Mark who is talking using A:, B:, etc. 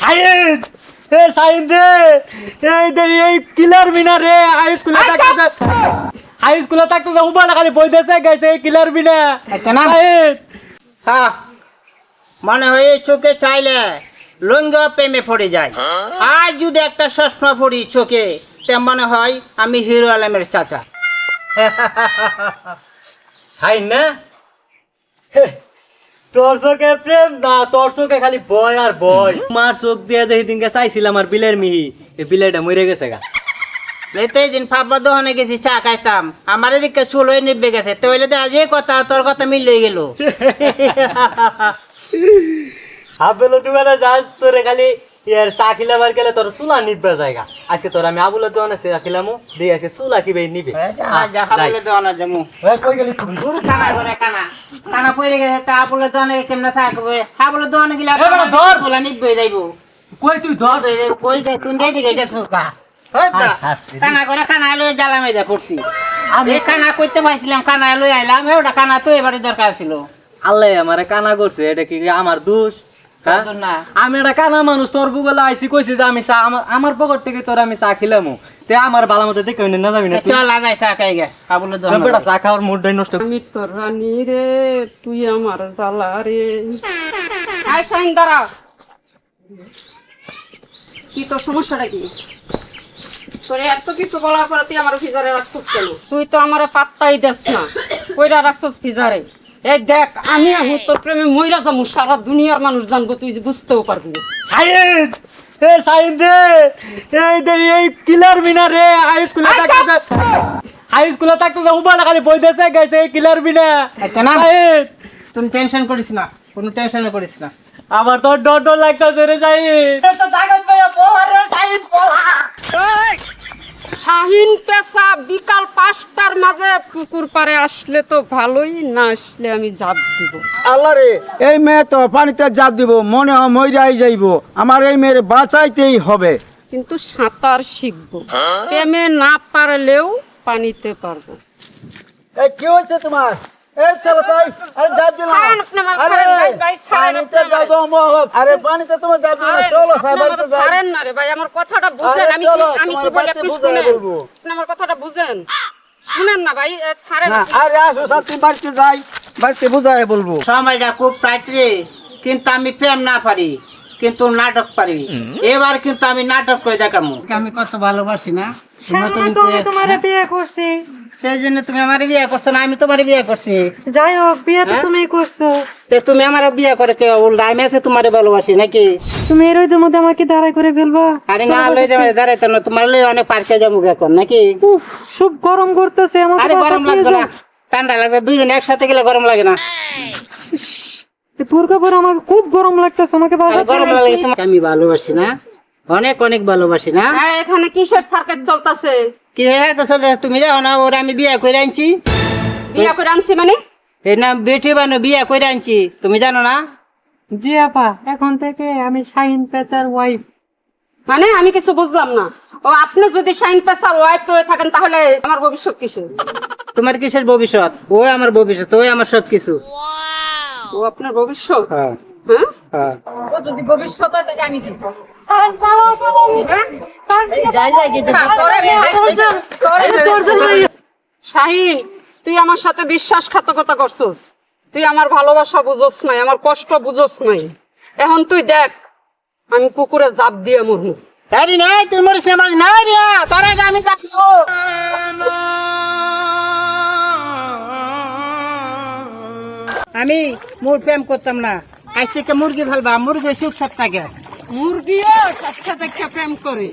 A: সাইদ এ সাইদ রে! এই দে এই কিলার বিনা রে! হাই স্কুলে থাকতে হাই স্কুলে থাকতে যা উবালা খালি বই দেছে গাইছে এই কিলার বিনা
B: আচ্ছা না?
A: সাইদ
B: হ্যাঁ মনে হয় এই চোখে চাইলে লঙ্গ প্রেমে পড়ে যায়। আর যদি একটা চশমা পড়ি চোখে তে মনে হয় আমি হিরো আলমের চাচা।
A: সাইন না? হে, তোর চোখে প্রেম না তোর চোখে খালি বয় আর বয় মার চোখ দিয়ে যে সেদিনকে চাইছিলাম আর বিলের মিহি এই বিলেটা মরে গেছে গা।
B: এই দিন ফাপা দোকানে গেছি চা খাইতাম। আমার এদিকে চুল হয়ে নিবে গেছে তো হইলে আজ এই কথা তোর কথা মিল হয়ে গেল।
A: হাফেলো দোকানে যাস তোরে খালি ইয়ার চা খিলাবার গেলে তোর চুলা নিবে জায়গা। আজকে তোর আমি আবুলের দোকানে চা খিলামু দিয়ে আজকে চুলা কিবে নিবে? আহ, যাই। এই, কই গেলি তুই?
B: কানা করে কানা কানা পড়ে গেছে তা বলে দোকানে কেমনে চা খাবে? হা বলে দোকানে গেলে
A: এ বেটা, ধর।
B: চুলা নিবে যাইব।
A: কই তুই ধর!
B: কই যাই তুই যাই দিকে গেছ কা কানা করে কানা লই জ্বালামে যা পড়ছি।
A: আমি
B: কানা পাইছিলাম কানা লই আইলাম ওটা কানা তো এবারে দরকার ছিল।
A: আল্লাহ আমারে কানা করছে এটা কি আমার দোষ? হ্যাঁ? আমি একটা কানা মানুষ তোর বুগলে আইসি কইছি যে আমি চা আমার আমার পকেট থেকে তোর আমি চা খিলামু। তে আমার ভালো মতো দেখে না যাবি না তুই?
B: চল আগাই চা খাই গে। আবুলে
A: বেটা চা খাওয়ার মুডটাই নষ্ট।
C: আমি তোর রানী রে তুই আমার জ্বালা রে। আয় সাইন দাঁড়া। কি তোর সমস্যাটা কি? তোর এত কিছু বলার পরে তুই আমার ফিজারে রাখছিস কেন? তুই তো আমার পাত্তাই দেস না। কইরা রাখছিস ফিজারে। এই দেখ আমি আমি তোর প্রেমে মইরা যাব সারা দুনিয়ার মানুষ জানব তুই বুঝতেও পারবি
A: সাইদ! এ সাইদ রে! এই দে এই কিলার বিনা রে! হাই স্কুলে। থাকতে হাই স্কুলে থাকতে যা উবালা খালি বই দেছে গাইছে এই কিলার বিনা।
B: না?
A: সাইদ!
B: তুমি টেনশন করিস না কোনো টেনশন করিস না।
A: আমার তো ডর ডর লাগতাছে রে সাইদ। তো ভাইয়া রে সাইদ
C: শাহিন পেশা বিকাল পাঁচটার মাঝে পুকুর পারে আসলে তো ভালোই না আসলে আমি জাপ দিব।
D: আল্লাহ রে এই মেয়ে তো পানিতে জাপ দিব মনে হয় মইরাই যাইব। আমার এই মেয়ের বাঁচাইতেই হবে।
C: কিন্তু সাঁতার শিখব। প্রেমে না পারলেও পানিতে পারব।
D: কি হয়েছে তোমার? এই চলো তাই আরে জাপ দিলাম।
C: আমার,
D: আরে
C: ভাই, ভাই, আপনি আমার।
D: যাব মহব। আরে পানিতে তোমার জাপ দিলাম চলো সাহেব
C: আমাকে ছাড়েন না রে ভাই আমার কথাটা বুঝেন আমি কি আমি কি বলি আপনি শুনেন।
D: বলব।
C: আপনি আমার কথাটা বুঝেন। শুনেন না ভাই এ,
D: না আরে আসো স্যার তুমি বাড়িতে যাই বাড়িতে বলব।
B: সময়টা খুব টাইট রে কিন্তু আমি প্রেম না পারি কিন্তু নাটক পারি। এবার কিন্তু আমি নাটক করে দেখাবো আমি কত ভালোবাসি না?
E: তোমারে বিয়ে করছি।
B: সেই জন্য তুমি আমার বিয়ে করছ না আমি তোমার বিয়ে করছি।
E: যাই হোক বিয়ে তো
B: হ্যাঁ?
E: তুমি করছ।
B: তে তুমি আমার বিয়ে করে কেউ উল্টা আমি আছে তোমার ভালোবাসি নাকি?
E: তুমি এর ওইদের মধ্যে আমাকে দাঁড়াই করে ফেলবা।
B: আরে না লই যাবে দাঁড়াইতে না তোমার লই অনেক পার্কে যাব এখন নাকি?
E: উফ খুব গরম করতেছে আমাকে
B: আরে গরম লাগবে না ঠান্ডা লাগবে দুইজন একসাথে গেলে গরম লাগে না।
E: বোরকা পরে আমাকে খুব গরম লাগতেছে আমাকে
B: গরম লাগে আমি ভালোবাসি না। অনেক অনেক ভালোবাসি না?
C: হ্যাঁ, এখানে কিসের সার্কেট চলতেছে?
B: কি তো তুমি যাও না ওরা আমি বিয়ে করে আনছি।
C: বিয়া করে আনছি মানে?
B: এই না বেটি বানো বিয়ে করে আনছি। তুমি জানো না?
E: জি আপা এখন থেকে আমি শাহিন পেচার ওয়াইফ
C: মানে আমি কিছু বুঝলাম না। ও আপনি যদি শাইন পেশার ওয়াইফ হয়ে থাকেন তাহলে আমার ভবিষ্যৎ কিসের?
B: তোমার কিসের ভবিষ্যৎ? ওই আমার ভবিষ্যৎ ওই আমার সব কিছু
C: ও আপনার ভবিষ্যৎ?
B: হ্যাঁ।
C: হ্যাঁ?
B: হ্যাঁ।
C: ও যদি ভবিষ্যৎ হয় তাহলে আমি
B: কিন্তু
C: তুই আমার সাথে বিশ্বাসঘাতকতা করছিস। তুই আমার ভালোবাসা বুঝোস নাই, আমার কষ্ট বুঝোস নাই। এখন তুই দেখ, আমি পুকুরে জাপ দিয়ে মরমু
B: নাই, তুই মরিস আমি মোর প্রেম করতাম না। আজ থেকে মুরগি ভালবা মুরগি চুপচাপ থাকে।
C: মুরগিও সাথে দেখে প্রেম করে।